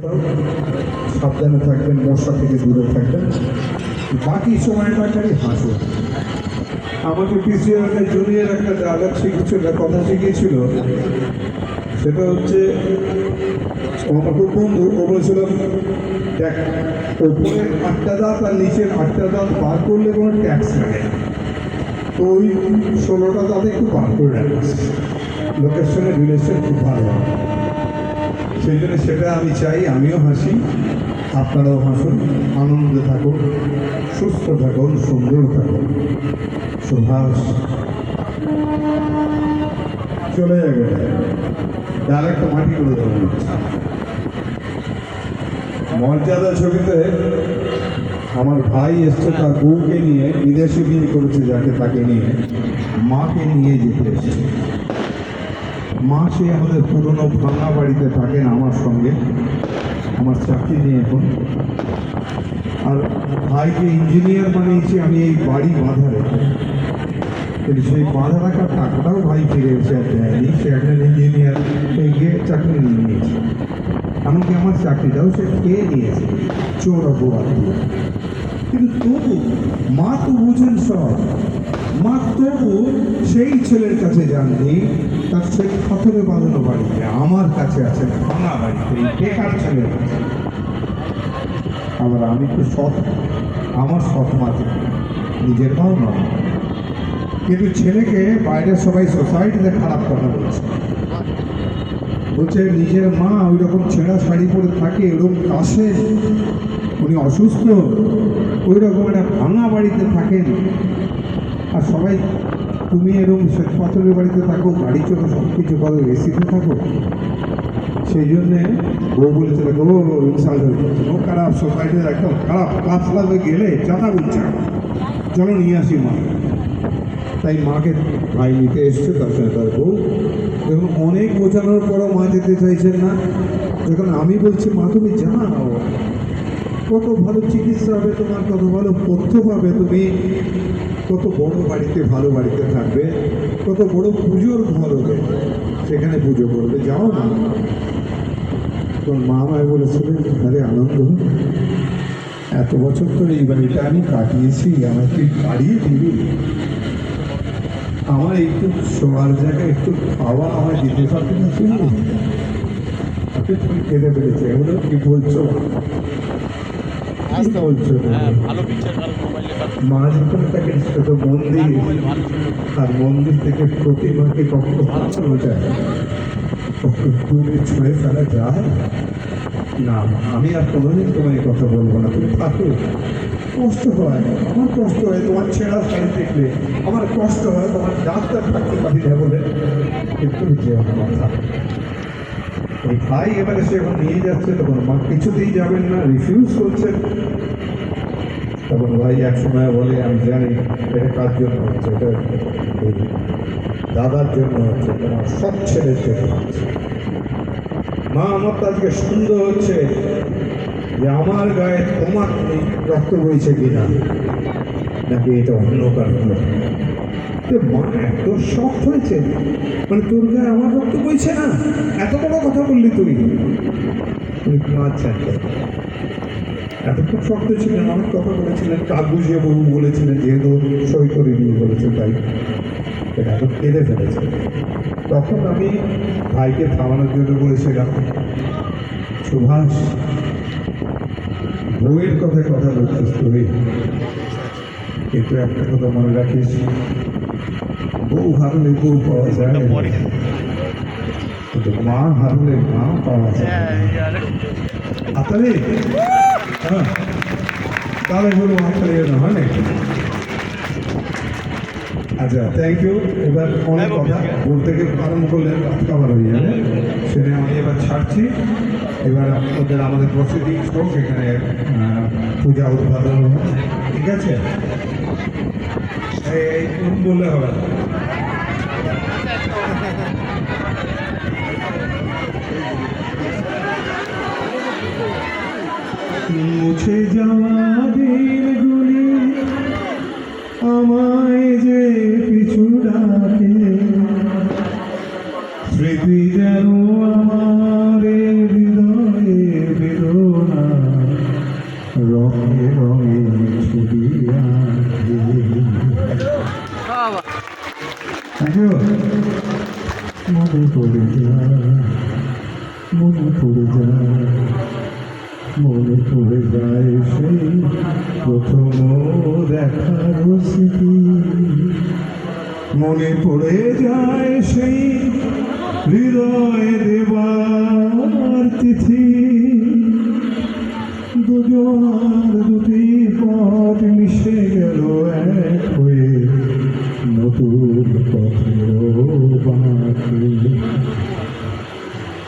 সাবধানে থাকবেন, মশা থেকে দূরে থাকবেন। বাকি সময়টা খালি হাসুন আমাকে পিসিআর জুনিয়র একটা ডায়লগ শিখিয়েছিল কথা শিখিয়েছিল, সেটা হচ্ছে, আমার খুব বন্ধু, ও বলেছিল, দেখ ওপরের আটটা দাঁত আর নিচের আটটা দাঁত বার করলে কোনো ট্যাক্স লাগে তো ওই ষোলোটা দাঁত একটু বার করে রাখিস লোকের সঙ্গে রিলেশন খুব ভালো সেই জন্য সেটা আমি চাই, আমিও হাসি, আপনারাও হাসুন, আনন্দে থাকুন, সুস্থ থাকুন, সুন্দর থাকুন। সুভাষ। চলে যাবে। ডাইরেক্ট মাটি করে দেবো মর্যাদা ছবিতে আমার ভাই এসছে তার বউকে নিয়ে, বিদেশে বিয়ে করেছে যাকে তাকে নিয়ে, মাকে নিয়ে যেতে এসেছে। মা সে আমাদের পুরনো ভাঙা বাড়িতে থাকেন আমার সঙ্গে, আমার চাকরি নিয়ে এখন। আর ভাইকে ইঞ্জিনিয়ার বানিয়েছি আমি এই বাড়ি বাঁধা রেখে। কিন্তু সেই বাঁধা রাখার টাকাটাও ভাই ফিরে এসে আর দেয়নি, সে একজন ইঞ্জিনিয়ার গিয়ে চাকরি নিয়ে নিয়েছে। এমনকি আমার চাকরিটাও সে খেয়ে নিয়েছে, চোর অপবাদ। কিন্তু তবু মা তো বুঝেন সব। মা তবু সেই ছেলের কাছে যাননি, তার সেই পাথরে বাঁধানো বাড়িতে, আমার কাছে আছে ভাঙা বাড়িতে বেকার ছেলের কাছে। আবার আমি তো সৎ, আমার সৎ মাতে নিজের মাও নয়। কিন্তু ছেলেকে বাইরে সবাই সোসাইটিতে খারাপ কথা বলছে। বলছে, নিজের মা ওই রকম ছেঁড়া শাড়ি পরে থাকে, এরকম আসে উনি অসুস্থ ওই রকম একটা ভাঙা বাড়িতে থাকেন। আর সবাই, তুমি এরকম শ্বেত পাথরের বাড়িতে থাকো, গাড়ি চলো সব কিছু করো এসিতে থাকো। সেই জন্যে বউ বলেছিল ও ইনসাল্ট হয়ে যাচ্ছে। ও খারাপ সোসাইটির একদম খারাপ ক্লাস ক্লাসে গেলে চাঁদা বলছে চলো নিয়ে আসি মা। তাই মাকে ভাই নিতে এসছে, তার সঙ্গে তার বউ। দেখুন, অনেক বোঝানোর পরও মা যেতে চাইছেন না। যখন আমি বলছি, মা, তুমি যাও কত ভালো চিকিৎসা হবে, তোমার কত ভালো পথ্য পাবে, তুমি কত বড় বাড়িতে, ভালো বাড়িতে থাকবে, কত বড় পুজোর ঘর হবে, সেখানে পুজো করবে, যাও না তখন মা আমায় বলেছিলেন, আরে আনন্দ এত বছর ধরে এই বাড়িটা আমি কাটিয়েছি আমাকে বাড়িয়ে দিবি। আমার একটু শোয়ার জায়গায় একটু খাওয়া আমার দিতে পারবে না আপনি তুমি খেতে পেরেছে এগুলো কি বলছো? ভালো পিকচার মোবাইলে ছোট মন্দির আর মন্দির থেকে প্রতিমাকে কখনো বাঁচানো যায় কখনো দূরে ফেলা যায় না আমি আর কোনোদিন তোমার এই কথা বলব না। তুমি থাকো। কষ্ট হয় আমার কষ্ট হয়। তোমার ছেঁড়া শাড়ি দেখলে। আমার কষ্ট হয় তোমার ডাক্তার থাকতে পারি না বলে। কিন্তু যে আমার কথা ভাই এবারে সে এখন নিয়ে যাচ্ছে, তখন মা কিছুতেই যাবেন না রিফিউজ করছেন। তখন ভাই এক সময় বলে, আমি জানি এটা কার জন্য হচ্ছে, এটা দাদার জন্য হচ্ছে তোমার সব ছেলের জন্য হচ্ছে। মা, আমার তো আজকে সন্দেহ হচ্ছে যে আমার গায়ে তোমার রক্ত বইছে কিনা? নাকি এটা অন্য কারণ মা, এত শখ হয়েছে। মানে তোর গায়ে আমার রক্ত বইছে না? এত বড় কথা বললি তুই। আচ্ছা আচ্ছা এতক্ষণ শক্ত ছিলেন, অনেক কথা বলেছিলেন কাগুজিয়ে বাবু বলেছিলেন যেহেতু সই করে দিয়ে বলেছে তাই। এটা এত কেঁদে ফেলেছে। তখন আমি ভাইকে থামানোর জন্য বলেছিলাম, সুভাষ, বউয়ের কথা কথা বলছিস তুই। কিন্তু একটা কথা মনে রাখিস। বউ হারলে বউ পাওয়া যায়। কিন্তু মা হারলে মা পাওয়া যায়। হাতালে হ্যাঁ। তাহলে বলব হাতালে না হয় না? আচ্ছা থ্যাংক ইউ এবার অনেক কথা। বলতে গিয়ে আরম্ভ করলে কভার হয়ে যাবে। সেটা আমি এবার ছাড়ছি। এবার ওদের আমাদের প্রসিডিংস হোক এখানে পূজা উদ্বোধন হোক। ঠিক আছে? এই বললে হবে মুছে যাওয়া দিন গুলি, আমায় যে পিছু ডাকে। স্মৃতি যেন আমার হৃদয়ে বেদনা, রঙে রঙে ছবি পড়ে যায় মনে পড়ে যায় মনে পড়ে যায় সেই প্রথম দেখার স্মৃতি মনে পড়ে যায় সেই হৃদয় দেবার তিথি। দুজনার দুটি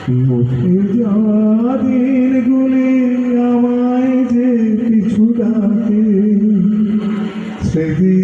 যাওয়া দিনগুলি আমায় যে পিছু ডাকে স্মৃতি